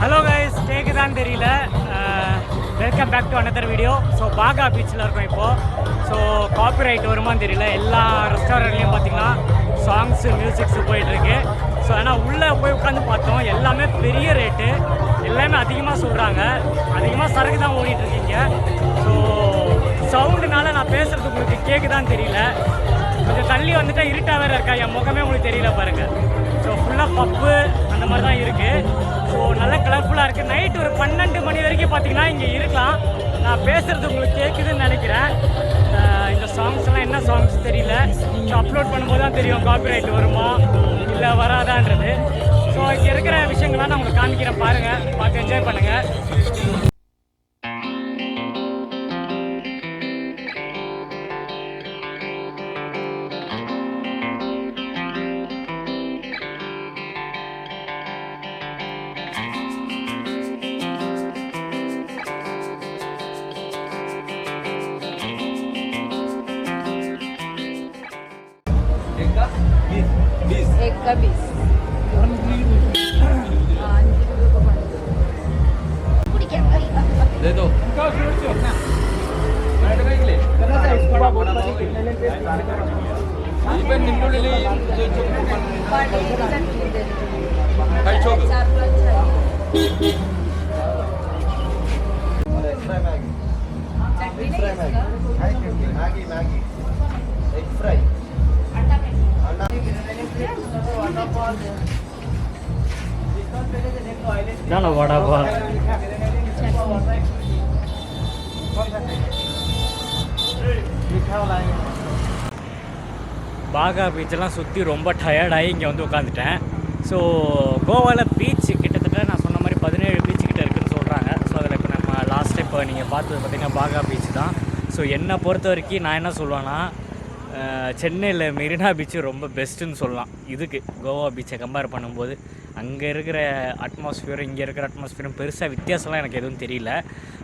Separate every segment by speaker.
Speaker 1: Hello guys கேக்குதான்னு தெரியல. Welcome back to another video so Baga பீச்சில் இருக்கோம் இப்போது ஸோ காப்பிரைட் வருமான்னு தெரியல. எல்லா ரெஸ்டாரண்ட்லேயும் பார்த்தீங்கன்னா சாங்ஸு மியூசிக்ஸு போயிட்டுருக்கு. ஸோ ஆனால் உள்ளே போய் உட்காந்து பார்த்தோம். எல்லாமே பெரிய ரேட்டு எல்லாமே அதிகமாக சொல்கிறாங்க அதிகமாக சரக்கு தான் ஓடிட்டுருக்கீங்க. ஸோ சவுண்டுனால நான் பேசுகிறது உங்களுக்கு கேட்குதான்னு தெரியல. கொஞ்சம் தள்ளி வந்துட்டால் இருட்டாக வேறு இருக்கா? என் முகமே உங்களுக்கு தெரியல பாருங்கள் ஸோ ஃபுல்லாக பப்பு அந்த மாதிரி தான் இருக்குது நல்ல கலர்ஃபுல்லாக இருக்குது நைட் ஒரு பன்னெண்டு மணி வரைக்கும் பார்த்தீங்கன்னா இங்கே இருக்கலாம். நான் பேசுகிறது உங்களுக்கு கேட்குதுன்னு நினைக்கிறேன். இந்த சாங்ஸ் எல்லாம் என்ன சாங்ஸ் தெரியல. ஸோ அப்லோட் பண்ணும்போது தான் தெரியும் காப்பிரைட் வருமா இல்லை வராதான்றது. ஸோ இங்கே இருக்கிற விஷயங்கள்லாம் நான் உங்களுக்கு காமிக்கிறேன். பாருங்கள் பார்த்து என்ஜாய் பண்ணுங்கள்
Speaker 2: दे दो. ഇപ്പം നിന്റെ ഉള്ളിൽ കഴിച്ചോക്ക്
Speaker 3: മാഗി മാഗി എഗ് ഫ്രൈ
Speaker 1: না না বড়া பாகா பீச்செல்லாம் சுற்றி ரொம்ப டயர்டாகி இங்கே வந்து உட்காந்துட்டேன் ஸோ கோவாவில் பீச் கிட்டத்தட்ட நான் சொன்ன மாதிரி பதினேழு பீச் கிட்ட இருக்குதுன்னு சொல்கிறாங்க ஸோ அதில் இப்போ நம்ம லாஸ்ட் இப்போ நீங்கள் பார்த்தது பார்த்திங்கன்னா பாகா பீச் தான். ஸோ என்னை பொறுத்த வரைக்கும் நான் என்ன சொல்லுவேன்னா சென்னையில் மெரினா பீச்சு ரொம்ப பெஸ்ட்டுன்னு சொல்லலாம். இதுக்கு கோவா பீச்சை கம்பேர் பண்ணும்போது அங்கே இருக்கிற அட்மாஸ்ஃபியரும் இங்கே இருக்கிற அட்மாஸ்ஃபியரும் பெருசாக வித்தியாசம்லாம் எனக்கு எதுவும் தெரியல.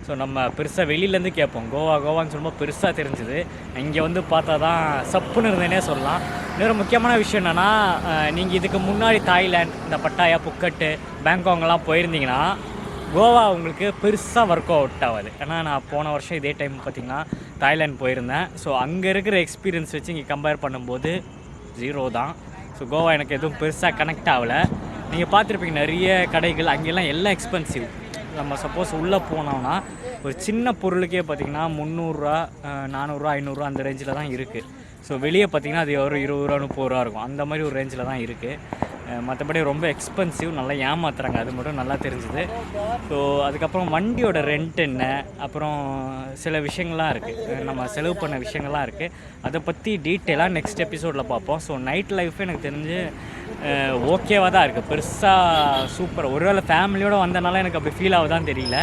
Speaker 1: ஸோ நம்ம பெருசாக வெளியிலேருந்து கேட்போம். கோவா கோவான்னு சொல்லும்போது பெருசாக தெரிஞ்சுது. இங்கே வந்து பார்த்தா தான் சப்புன்னு இருந்தேனே சொல்லலாம். இன்னொரு முக்கியமான விஷயம் என்னென்னா நீங்கள் இதுக்கு முன்னாடி தாய்லாந்து இந்த பட்டாயா புக்கட்டு பேங்காங்லாம் போயிருந்தீங்கன்னா கோவா உங்களுக்கு பெருசாக ஒர்க் அவுட் ஆகாது. ஏன்னா நான் போன வருஷம் இதே டைம் பார்த்தீங்கன்னா தாய்லாந்து போயிருந்தேன். ஸோ அங்கே இருக்கிற எக்ஸ்பீரியன்ஸ் வச்சு இங்கே கம்பேர் பண்ணும்போது ஜீரோ தான். ஸோ கோவா எனக்கு எதுவும் பெருசாக கனெக்ட் ஆகலை. நீங்கள் பார்த்துருப்பீங்க நிறைய கடைகள் அங்கெல்லாம் எல்லாம் எக்ஸ்பென்சிவ் நம்ம சப்போஸ் உள்ளே போனோம்னா ஒரு சின்ன பொருளுக்கே பார்த்தீங்கன்னா முந்நூறுரூவா நானூறுரூவா ஐநூறுரூவா அந்த ரேஞ்சில் தான் இருக்குது ஸோ வெளியே பார்த்தீங்கன்னா அது ஒரு இருபது ரூபா முப்பது ரூபா இருக்கும். அந்த மாதிரி ஒரு ரேஞ்சில் தான் இருக்குது மற்றபடி ரொம்ப எக்ஸ்பென்சிவ் நல்லா ஏமாத்துறாங்க. அது மட்டும் நல்லா தெரிஞ்சுது. ஸோ அதுக்கப்புறம் வண்டியோட ரெண்ட் என்ன? அப்புறம் சில விஷயங்கள்லாம் இருக்குது நம்ம செலவு பண்ண விஷயங்கள்லாம் இருக்குது அதை பற்றி டீட்டெயிலாக நெக்ஸ்ட் எபிசோடில் பார்ப்போம். ஸோ நைட் லைஃப் எனக்கு தெரிஞ்சு ஓகேவாக தான் இருக்குது பெருசாக சூப்பர் ஒருவேளை ஃபேமிலியோடு வந்தனால எனக்கு அப்படி ஃபீல் ஆகுதான்னு தெரியல.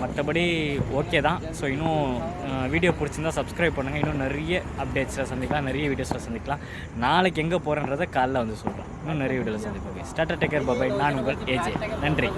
Speaker 1: மற்றபடி ஓகே தான். ஸோ இன்னும் வீடியோ பிடிச்சிருந்தா சப்ஸ்கிரைப் பண்ணுங்கள் இன்னும் நிறைய அப்டேட்ஸில் சந்திக்கலாம். நிறைய வீடியோஸில் சந்திக்கலாம். நாளைக்கு எங்கே போகிறேன்றதை காலைல வந்து சொல்கிறேன் இன்னும் நிறைய வீடியோவில் சந்திப்போம். ஸ்டார்டர் டேக்கர் பபாய் நான் உங்கள் ஏஜே நன்றி.